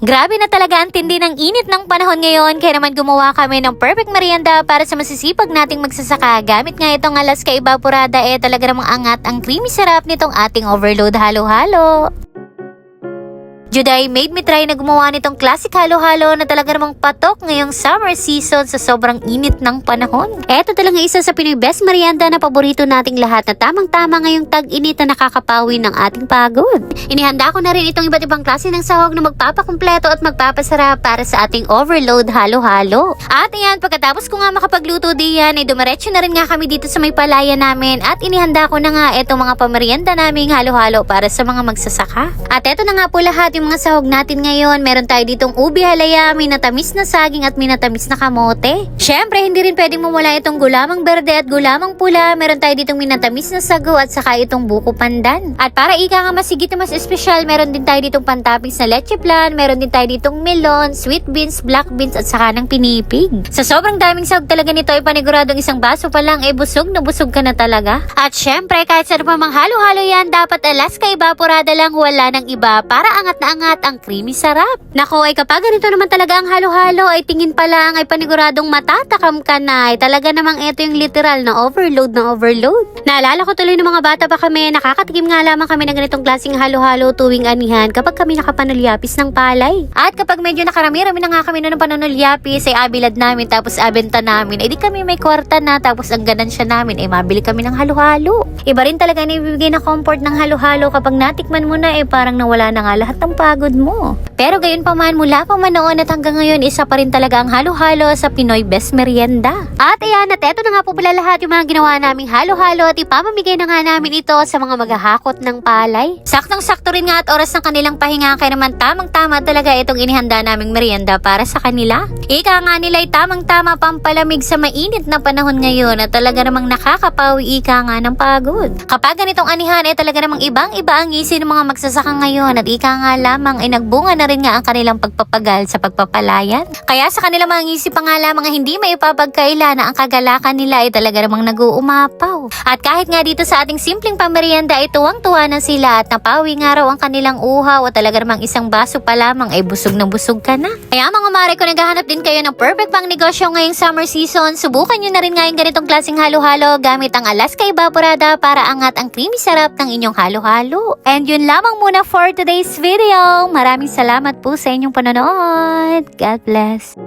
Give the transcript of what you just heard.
Grabe na talaga ang tindi ng init ng panahon ngayon kaya naman gumawa kami ng perfect merienda para sa masisipag nating magsasaka. Gamit nga itong Alaska Evaporada eh talaga namang angat ang creamy sarap nitong ating overload halo-halo. Juday made me try na gumawa nitong classic halo-halo na talaga namang patok ngayong summer season sa sobrang init ng panahon. Eto talaga isa sa Pinoy best merienda na paborito nating lahat na tamang-tama ngayong tag-init na nakakapawi ng ating pagod. Inihanda ko na rin itong iba't ibang klase ng sahog na magpapakumpleto at magpapasarap para sa ating overload halo-halo. At ayan, pagkatapos ko nga makapagluto diyan, ay dumiretso na rin nga kami dito sa may palaya namin at inihanda ko na nga itong mga pamerienda naming halo-halo para sa mga magsasaka. At eto na nga po lahat yung mga sahog natin ngayon. Meron tayo ditong ubi halaya, minatamis na saging at minatamis na kamote. Syempre, hindi rin pwedeng mawala itong gulamang berde at gulamang pula. Meron tayo ditong minatamis na sago at saka itong buko pandan. At para ika nga masigit na mas espesyal, meron din tayo ditong pantoppings na leche plan, meron din tayo ditong melon, sweet beans, black beans at saka ng pinipig. Sa sobrang daming sahog talaga nito ay paniguradong isang baso pa lang ay busog na busog ka na talaga. At syempre, kahit sa pa mang halo-halo yan, dapat Alaska Evaporada lang wala ng iba para angat na angat ang creamy sarap. Nako ay kapag ganito naman talaga ang halo-halo ay tingin pa lang ay paniguradong matatakam ka na ay talaga namang ito yung literal na overload na overload. Naalala ko tuloy ng mga bata pa kami, nakakatikim nga lamang kami ng ganitong klaseng halo-halo tuwing anihan kapag kami nakapanulyapis ng palay. At kapag medyo nakarami-rami na nga kami noon ng panunulyapis ay abilad namin tapos abenta namin, ay di kami may kwarta na tapos ang ganansya namin ay mabili kami ng halo-halo. Iba rin talaga na ibibigay na comfort ng halo-halo kapag natikman mo na eh parang nawala na nga lahat ng pagod mo. Pero gayon pa man mula pa man noon at hanggang ngayon isa pa rin talaga ang halo-halo sa Pinoy Best Merienda. At ayan at eto na nga po pala lahat yung mga ginawa naming halo-halo at ipamamigay na nga namin ito sa mga maghahakot ng palay. Saktong-sakto rin nga at oras ng kanilang pahinga kaya naman tamang-tama talaga itong inihanda naming merienda para sa kanila. Ika nga nila ay tamang-tama pampalamig sa mainit na panahon ngayon at talaga namang nakakapawi ika nga ng pagod. Kapag ganitong anihan ay talaga namang ibang-iba ang ngisi ng mga magsasaka ngayon at ika nga lamang ay nagbunga na rin nga ang kanilang pagpapagal sa pagpapalayan. Kaya sa kanilang mga ngisi pa nga lamang hindi may ipapagkaila na ang kagalakan nila ay talaga namang nag-uumapaw. At kahit nga dito sa ating simpleng pamerienda ay tuwang-tuwa na sila at napawi nga raw ang kanilang uhaw at talaga namang isang baso pa lamang ay busog na busog ka na. Kaya mga mare kung naghahanap din kayo ng perfect pang negosyo ngayong summer season, subukan nyo na rin nga yung ganitong klaseng halo-halo gamit ang Alaska Evaporada para angat ang creamy sarap ng inyong halo-halo. And yun lamang muna for today's video. Maraming salamat po sa inyong panonood. God bless.